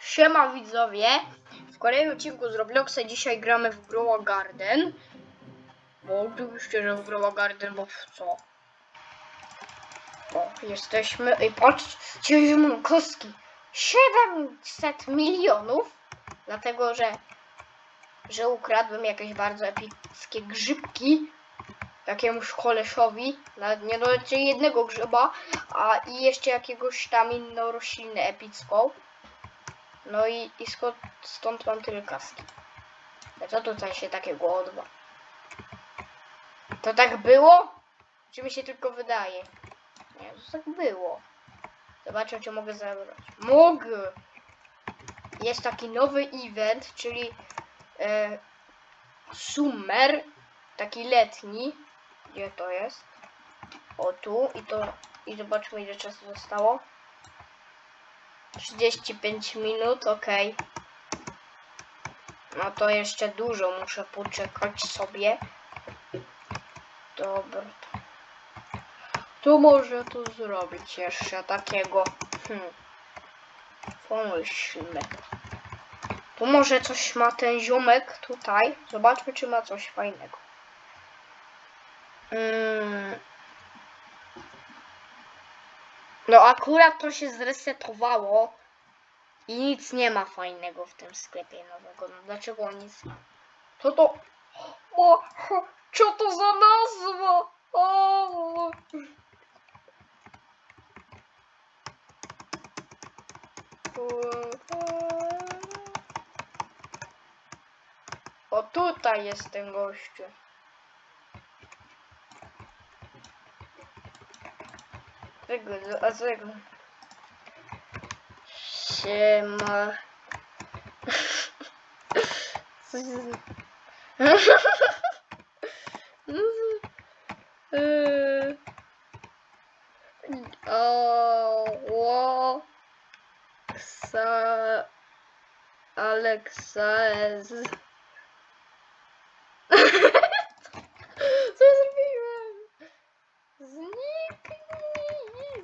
Siema widzowie, w kolejnym odcinku z Robloxa dzisiaj gramy w Grow a Garden. Bo oczywiście, że w Grow a Garden, bo w co? O, jesteśmy, ej patrzcie, że mam kostki. 700 milionów, dlatego że, że ukradłem jakieś bardzo epickie grzybki jakiemuś kolesiowi, nawet nie doleczy jednego grzyba, a i jeszcze jakiegoś tam inną roślinę epicką. No i, i skąd, stąd mam tyle kaski. Co tutaj się takiego odba? To tak było? Czy mi się tylko wydaje? Nie, to tak było. Zobaczę, czy mogę zabrać. Mogę! Jest taki nowy event, czyli e, Summer, taki letni. Gdzie to jest? O tu i to i zobaczmy ile czasu zostało. 35 minut, ok. No to jeszcze dużo, muszę poczekać sobie. Dobra. Tu może tu zrobić jeszcze takiego. Hmm. Pomyślmy. Tu może coś ma ten ziomek tutaj. Zobaczmy, czy ma coś fajnego. No akurat to się zresetowało i nic nie ma fajnego w tym sklepie nowego. No dlaczego nic? Co to? O, co to za nazwa? O! O tutaj jest ten gościu. Tego, a tego. Siema. Co się z- No, Yy. O, z. Co ja zrobiłem? Zniknij!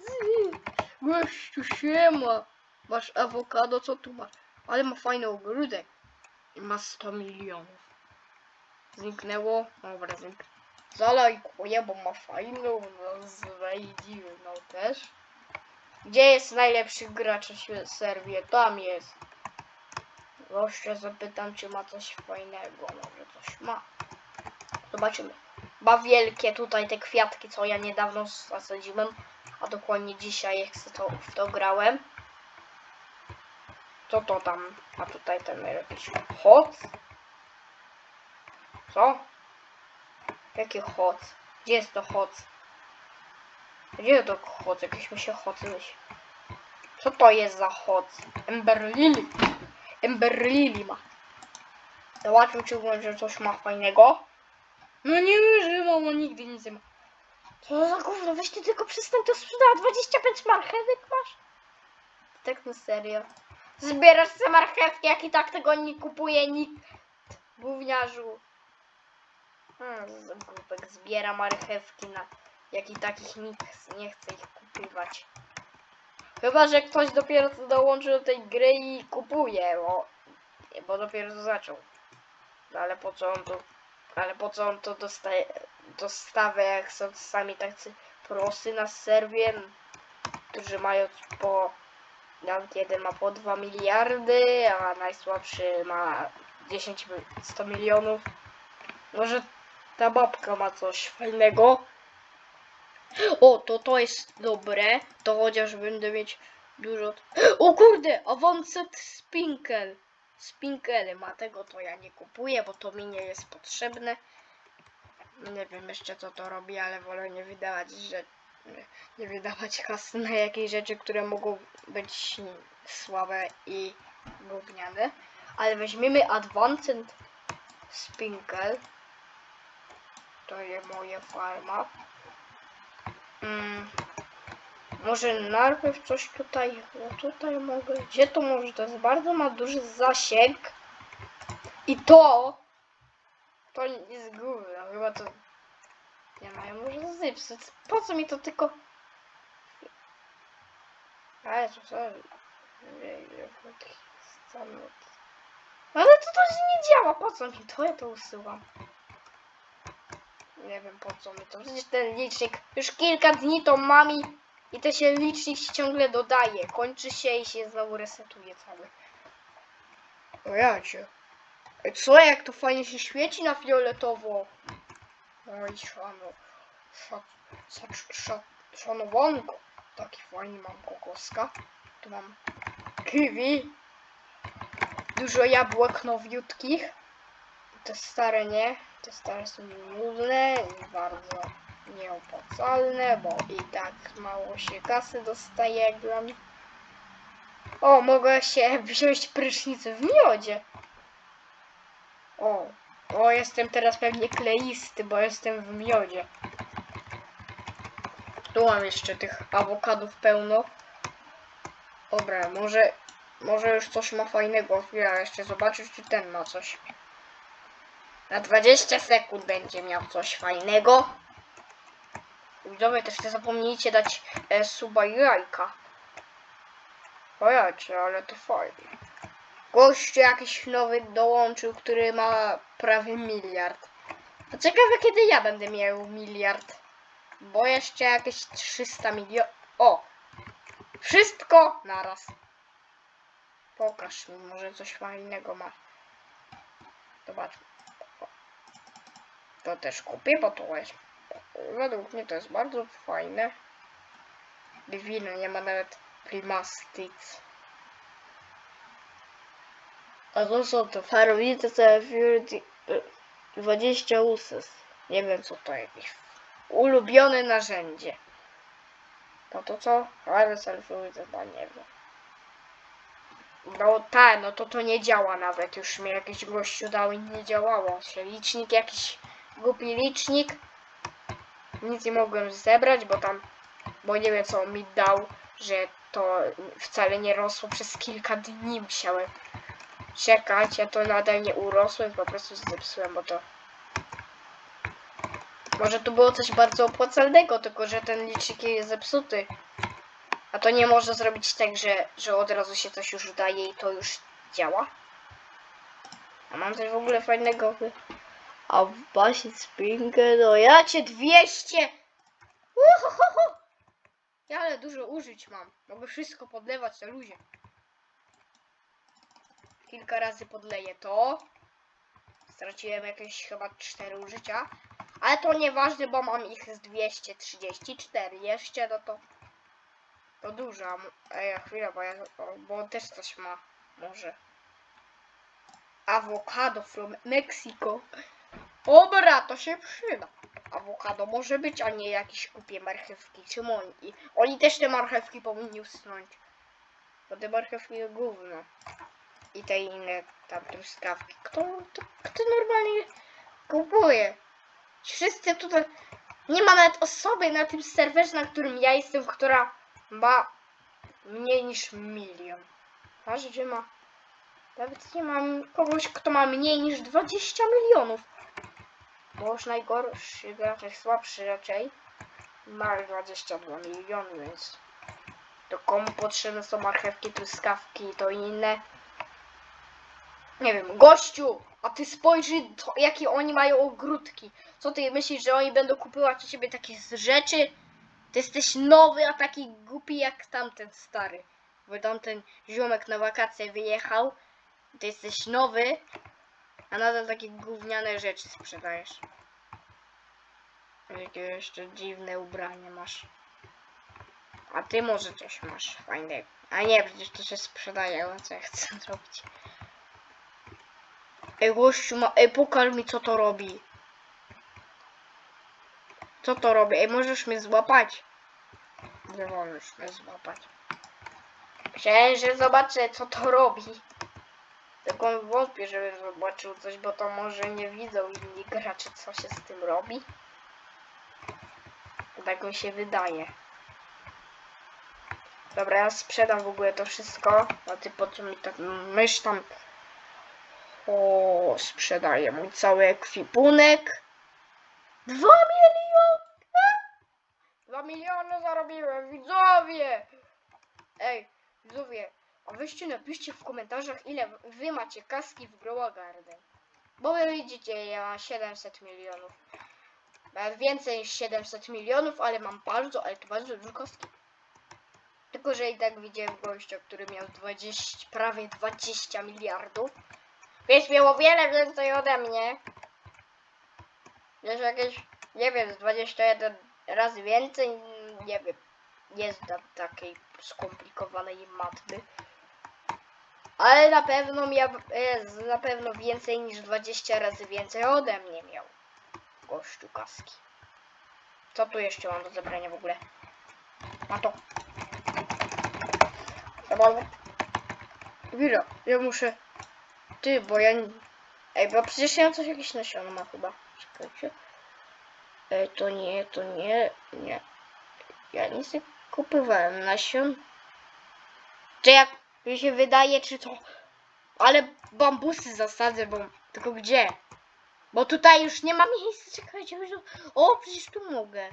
z- Gościu, siema! Masz awokado, co tu masz? Ale ma fajny ogródek. I ma 100 milionów. Zniknęło? Dobra, znik. Zalajkuję, bo ma fajną nazwę i dziwną też. Gdzie jest najlepszy gracz na serwie? Tam jest. Gościa zapytam, czy ma coś fajnego. Może coś ma. Zobaczymy. Ma wielkie tutaj te kwiatki, co ja niedawno zasadziłem. A dokładnie dzisiaj, jak to, to grałem. Co to tam? A tutaj ten jakiś hot? Co? Jaki hot? Gdzie jest to hot? Gdzie to hot? Jakieś mi się hot. Co to jest za hot? Ember Lily. Ember Lily ma. Zobaczmy, czy może coś ma fajnego. No nie mamo, nigdy nic nie ma. Co za gówno, weź ty tylko przestań to sprzedać. 25 marchewek masz? Tak na serio. Zbierasz te marchewki, jak i tak tego nie kupuje nikt. Gówniarzu. Hmm, głupek zbiera marchewki na... Jak i takich nikt nie chce ich kupywać. Chyba, że ktoś dopiero co dołączy do tej gry i kupuje, bo... Bo dopiero to zaczął. No ale po co on to... Ale po co on to dostaje... Dostawia, jak są sami tacy prosy na serwie, którzy mają po... Nawet jeden ma po 2 miliardy, a najsłabszy ma 10, mi- 100 milionów. Może ta babka ma coś fajnego. O, to to jest dobre. To chociaż będę mieć dużo... O kurde, Avanced Spinkle. Spinkle ma tego, to ja nie kupuję, bo to mi nie jest potrzebne. Nie wiem jeszcze co to robi, ale wolę nie wydawać, że nie wydawać kasy na jakieś rzeczy, które mogą być słabe i gówniane. Ale weźmiemy Advanced Spinkle. To jest moja farma. Mm. Może najpierw coś tutaj, no tutaj mogę, gdzie to może, to jest bardzo ma duży zasięg. I to, to jest gówno, chyba to, ja może zepsuć, po co mi to tylko, Ale to co? Ale to to nie działa, po co mi to? Ja to usuwam. Nie wiem po co mi to. Przecież ten licznik już kilka dni to mam i, ten się licznik się ciągle dodaje. Kończy się i się znowu resetuje cały. O jacie. Ej, Co jak to fajnie się świeci na fioletowo? Oj, szano. Szat, szat, szat, szanowanko. Taki fajny mam kokoska. Tu mam kiwi. Dużo jabłek nowiutkich. Te stare nie. Te stare są nudne i bardzo nieopłacalne, bo i tak mało się kasy dostaje jak dla mnie. O, mogę się wziąć prysznic w miodzie. O, o, jestem teraz pewnie kleisty, bo jestem w miodzie. Tu mam jeszcze tych awokadów pełno. Dobra, może, może już coś ma fajnego. Chwila, jeszcze zobaczyć, czy ten ma coś. Na 20 sekund będzie miał coś fajnego. Widzowie, też nie zapomnijcie dać e, suba i jajka. Ojacie, ale to fajnie. Gościu jakiś nowy dołączył, który ma prawie miliard. Ciekawe kiedy ja będę miał miliard. Bo jeszcze jakieś 300 milionów. O! Wszystko naraz. Pokaż mi, może coś fajnego ma. Zobaczmy. To też kupię, bo to jest. Według mnie to jest bardzo fajne. Divino, nie ma nawet Primastics. A to są to farowite Fury 20 uses. Nie wiem co to jakieś ulubione narzędzie. No to co? Ale selfie to nie wiem. No tak, no to to nie działa nawet. Już mi jakiś gościu dał i nie działało. Się licznik jakiś głupi licznik. Nic nie mogłem zebrać, bo tam, bo nie wiem co on mi dał, że to wcale nie rosło przez kilka dni musiałem czekać. Ja to nadal nie urosłem, po prostu zepsułem, bo to może tu było coś bardzo opłacalnego, tylko że ten licznik jest zepsuty. A to nie można zrobić tak, że, że od razu się coś już daje i to już działa. A mam coś w ogóle fajnego. A w basie Springer, no ja cię 200! Uhuhuhu! Ja ale dużo użyć mam. Mogę wszystko podlewać na luzie. Kilka razy podleję to. Straciłem jakieś chyba 4 użycia. Ale to nieważne, bo mam ich z 234 jeszcze, no to... To dużo. Ej, chwila, bo, ja, bo on też coś ma. Może. Awokado from Mexico. Dobra, to się przyda. Awokado może być, a nie jakieś kupie marchewki. Czym oni? Oni też te marchewki powinni usunąć. Bo te marchewki gówno. I te inne tam truskawki. Kto, to, kto normalnie kupuje? Wszyscy tutaj... Nie ma nawet osoby na tym serwerze, na którym ja jestem, która ma mniej niż milion. Aż gdzie ma... Nawet nie mam kogoś, kto ma mniej niż 20 milionów. Bo już najgorszy słabszy raczej. Ma 22 miliony, więc... To komu potrzebne są marchewki, truskawki i to inne. Nie wiem, gościu! A ty spojrzyj, to, jakie oni mają ogródki. Co ty myślisz, że oni będą kupować u ciebie takie rzeczy? Ty jesteś nowy, a taki głupi jak tamten stary. Bo tamten ziomek na wakacje wyjechał. Ty jesteś nowy, a nadal takie gówniane rzeczy sprzedajesz. Jakie jeszcze dziwne ubranie masz. A ty może coś masz fajnego. A nie, przecież to się sprzedaje, co ja chcę zrobić. Ej, gościu ma... Ej, pokaż mi co to robi. Co to robi? Ej, możesz mnie złapać? Nie możesz mnie złapać. Chciałem, że zobaczę co to robi. Tylko wątpię, żebym zobaczył coś, bo to może nie widzą inni gracze, co się z tym robi. Tak mi się wydaje. Dobra, ja sprzedam w ogóle to wszystko. A ty po co mi tak mysz tam... O, sprzedaję mój cały ekwipunek. Dwa miliony! Dwa miliony zarobiłem, widzowie! Ej, widzowie, a weźcie napiszcie w komentarzach, ile wy macie kaski w Grow Garden. Bo wy widzicie, ja mam 700 milionów. Nawet więcej niż 700 milionów, ale mam bardzo, ale to bardzo dużo kostki. Tylko, że i tak widziałem gościa, który miał 20, prawie 20 miliardów. Więc miał o wiele więcej ode mnie. Wiesz, jakieś, nie wiem, z 21 razy więcej, nie wiem. Nie znam takiej skomplikowanej matmy. Ale na pewno miał, na pewno więcej niż 20 razy więcej ode mnie miał. Gościu kaski. Co tu jeszcze mam do zabrania w ogóle? A to. Chyba. Chwila, ja muszę. Ty, bo ja. Ej, bo przecież ja coś jakieś nasiona ma chyba. Czekajcie. Ej, to nie, to nie, nie. Ja nic nie kupowałem nasion. Czy jak mi się wydaje, czy to. Ale bambusy zasadzę, bo. Tylko gdzie? Bo tutaj już nie ma miejsca. Czekajcie, że- o, przecież tu mogę.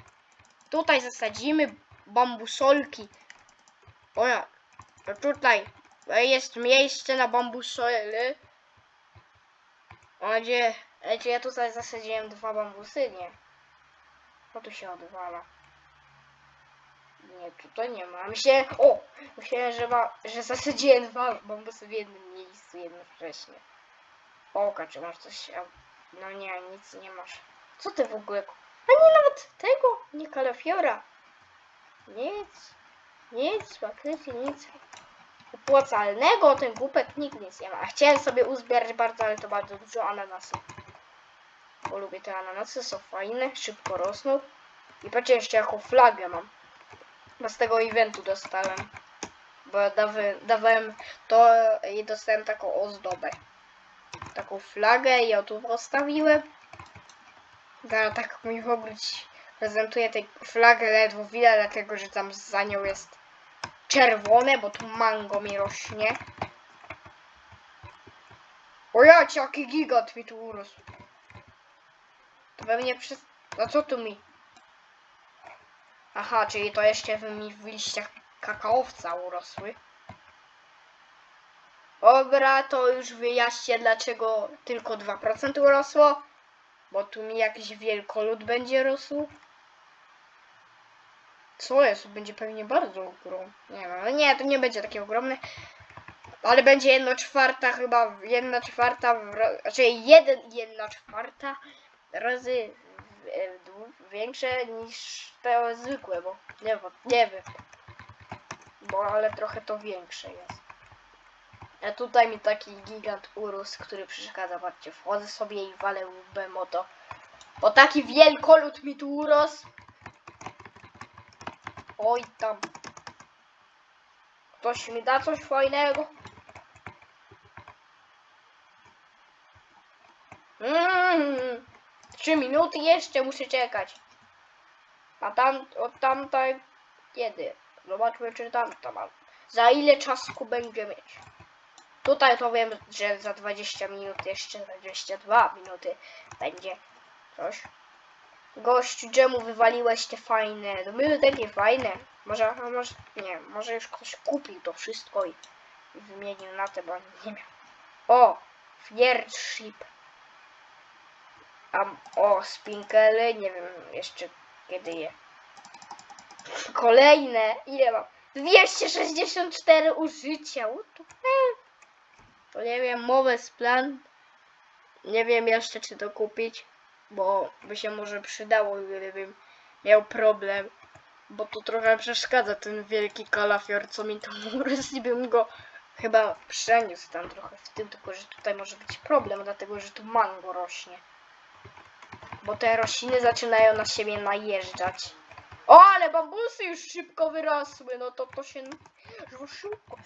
Tutaj zasadzimy bambusolki. O jak? To tutaj jest miejsce na bambusole. Gdzie? Ej, czy ja tutaj zasadziłem dwa bambusy? Nie. No tu się odwala. Nie, tutaj nie ma. Myślałem, o! Myślałem, że, ma, że zasadziłem dwa bambusy w jednym miejscu jednocześnie. Oka, czy masz coś? No nie, nic nie masz. Co ty w ogóle? A nie nawet tego, nie kalafiora. Nic, nic, faktycznie nic opłacalnego, ten głupek nikt nic nie ma. Chciałem sobie uzbierać bardzo, ale to bardzo dużo ananasów. Bo lubię te ananasy, są fajne, szybko rosną. I patrzcie jeszcze jaką flagę mam. Bo z tego eventu dostałem. Bo dawałem to i dostałem taką ozdobę. Taką flagę i ją tu postawiłem. Teraz tak mi w obróć prezentuje tę flagę ledwo widać, dlatego że tam za nią jest czerwone, bo tu mango mi rośnie. O ja, jaki gigat mi tu urósł. To pewnie przez... No co tu mi? Aha, czyli to jeszcze w mi w liściach kakaowca urosły. Dobra, to już wyjaśnię dlaczego tylko 2% urosło. Bo tu mi jakiś wielkolud będzie rósł. Co jest? Będzie pewnie bardzo ogromny. Nie wiem, ale nie, to nie będzie takie ogromne. Ale będzie jedna czwarta chyba, jedna czwarta, wra- znaczy jeden, jedna czwarta razy e, większe niż te zwykłe, bo nie nie wiem. Bo ale trochę to większe jest. A tutaj mi taki gigant urósł, który przeszkadza, patrzcie, wchodzę sobie i walę łbem o to. O taki wielkolud mi tu urósł. Oj tam. Ktoś mi da coś fajnego? Mm, trzy minuty jeszcze muszę czekać. A tam, od tamtej kiedy? Zobaczmy czy tamta ma. Za ile czasku będzie mieć? Tutaj to wiem, że za 20 minut, jeszcze 22 minuty będzie coś. Gościu, czemu wywaliłeś te fajne? To były takie fajne. Może, a może, nie, może już ktoś kupił to wszystko i, wymienił na te, bo nie miał. O, Fiership. A, o, Spinkele, nie wiem jeszcze kiedy je. Kolejne, ile mam? 264 użycia? To nie wiem, mowę z plan. Nie wiem jeszcze czy to kupić, bo by się może przydało, gdybym miał problem. Bo to trochę przeszkadza ten wielki kalafior, co mi tam urósł i bym go chyba przeniósł tam trochę w tym, tylko że tutaj może być problem, dlatego że tu mango rośnie. Bo te rośliny zaczynają na siebie najeżdżać. O, ale bambusy już szybko wyrosły, no to to się że szybko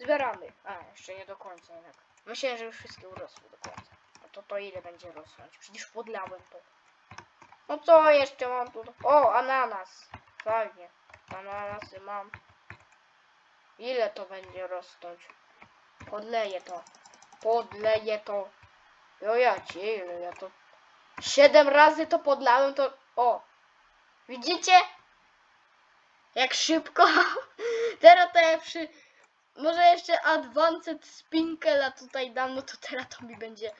zbieramy. A, jeszcze nie do końca jednak. Myślałem, że już wszystkie urosły do końca. To to ile będzie rosnąć? Przecież podlałem to. No co jeszcze mam tu? O, ananas. Fajnie. Ananasy mam. Ile to będzie rosnąć? Podleję to. Podleję to. Jo ja ci, ile ja to... Siedem razy to podlałem, to... O! Widzicie? Jak szybko Teraz to ja przy... Może jeszcze Advanced Spinkela tutaj dam, no to teraz to mi będzie...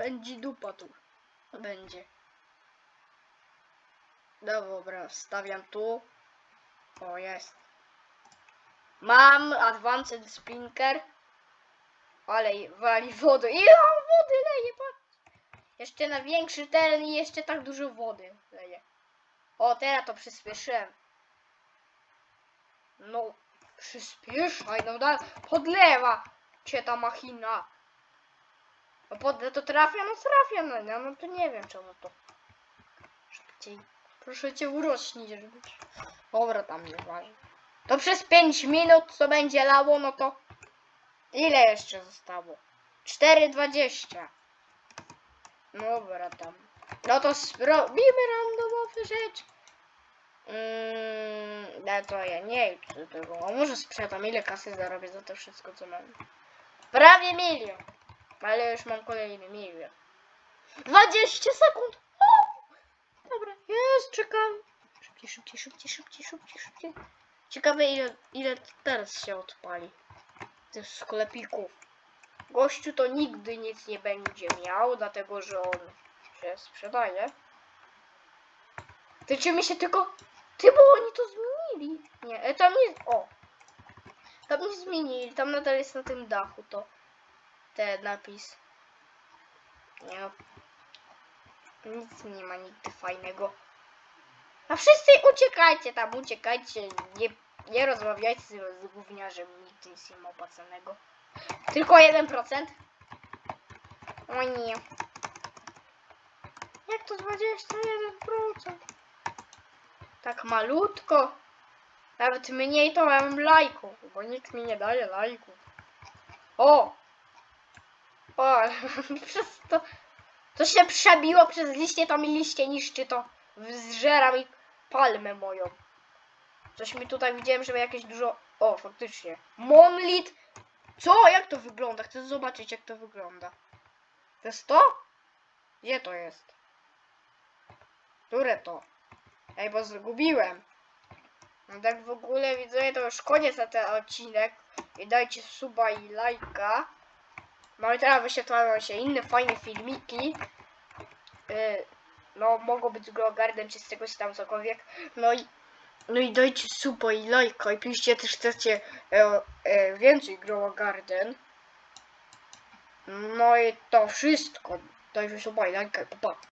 Będzie dupa tu. Będzie. Dobra, wstawiam tu. O, jest. Mam Advanced Spinker. Ale wali wodę. Ile on wody leje. Jeszcze na większy teren i jeszcze tak dużo wody leje. O, teraz to przyspieszyłem. No, przyspieszaj, no da, podlewa cię ta machina. No pod, to trafia, no trafia, no, no, no to nie wiem czemu to. Szybciej. Proszę cię urośnić, żeby... Dobra, tam nie ważne. To przez 5 minut co będzie lało, no to... Ile jeszcze zostało? 4,20. Dobra, tam. No to zrobimy randomowe rzecz. Mmm, no to ja nie chcę tego. A może sprzedam, ile kasy zarobię za to wszystko, co mam? Prawie milion. Ale już mam kolejny milion. 20 sekund! O! Dobra, jest, czekam. Szybciej, szybciej, szybciej, szybciej, szybciej, szybciej. Ciekawe ile, ile teraz się odpali. Tych sklepików. Gościu to nigdy nic nie będzie miał, dlatego że on się sprzedaje. Ty czy mi się tylko... Ty, bo oni to zmienili. Nie, e, tam nie... O! Tam nie zmienili, tam nadal jest na tym dachu to... Ten napis. Nie. Nic nie ma nigdy fajnego. A wszyscy uciekajcie tam, uciekajcie. Nie, nie rozmawiajcie z, z gówniarzem, nigdy nic nie ma opłacanego. Tylko 1%? O nie. Jak to 21%? Tak malutko. Nawet mniej to mam lajków, bo nikt mi nie daje lajków. O! O, przez to... To się przebiło przez liście, to mi liście niszczy, to zżera mi palmę moją. Coś mi tutaj widziałem, żeby jakieś dużo... O, faktycznie. Monlit! Co? Jak to wygląda? Chcę zobaczyć, jak to wygląda. To jest to? Gdzie to jest? Które to? Ej, bo zgubiłem. No tak w ogóle widzę, to już koniec na ten odcinek. I dajcie suba i lajka. No i teraz wyświetlają się inne fajne filmiki. Yy, no, mogą być Grow Garden czy z czegoś tam cokolwiek. No i no i dajcie suba i lajka i piszcie też chcecie e, e, więcej Grow Garden. No i to wszystko. Dajcie suba i lajka, pa, pa.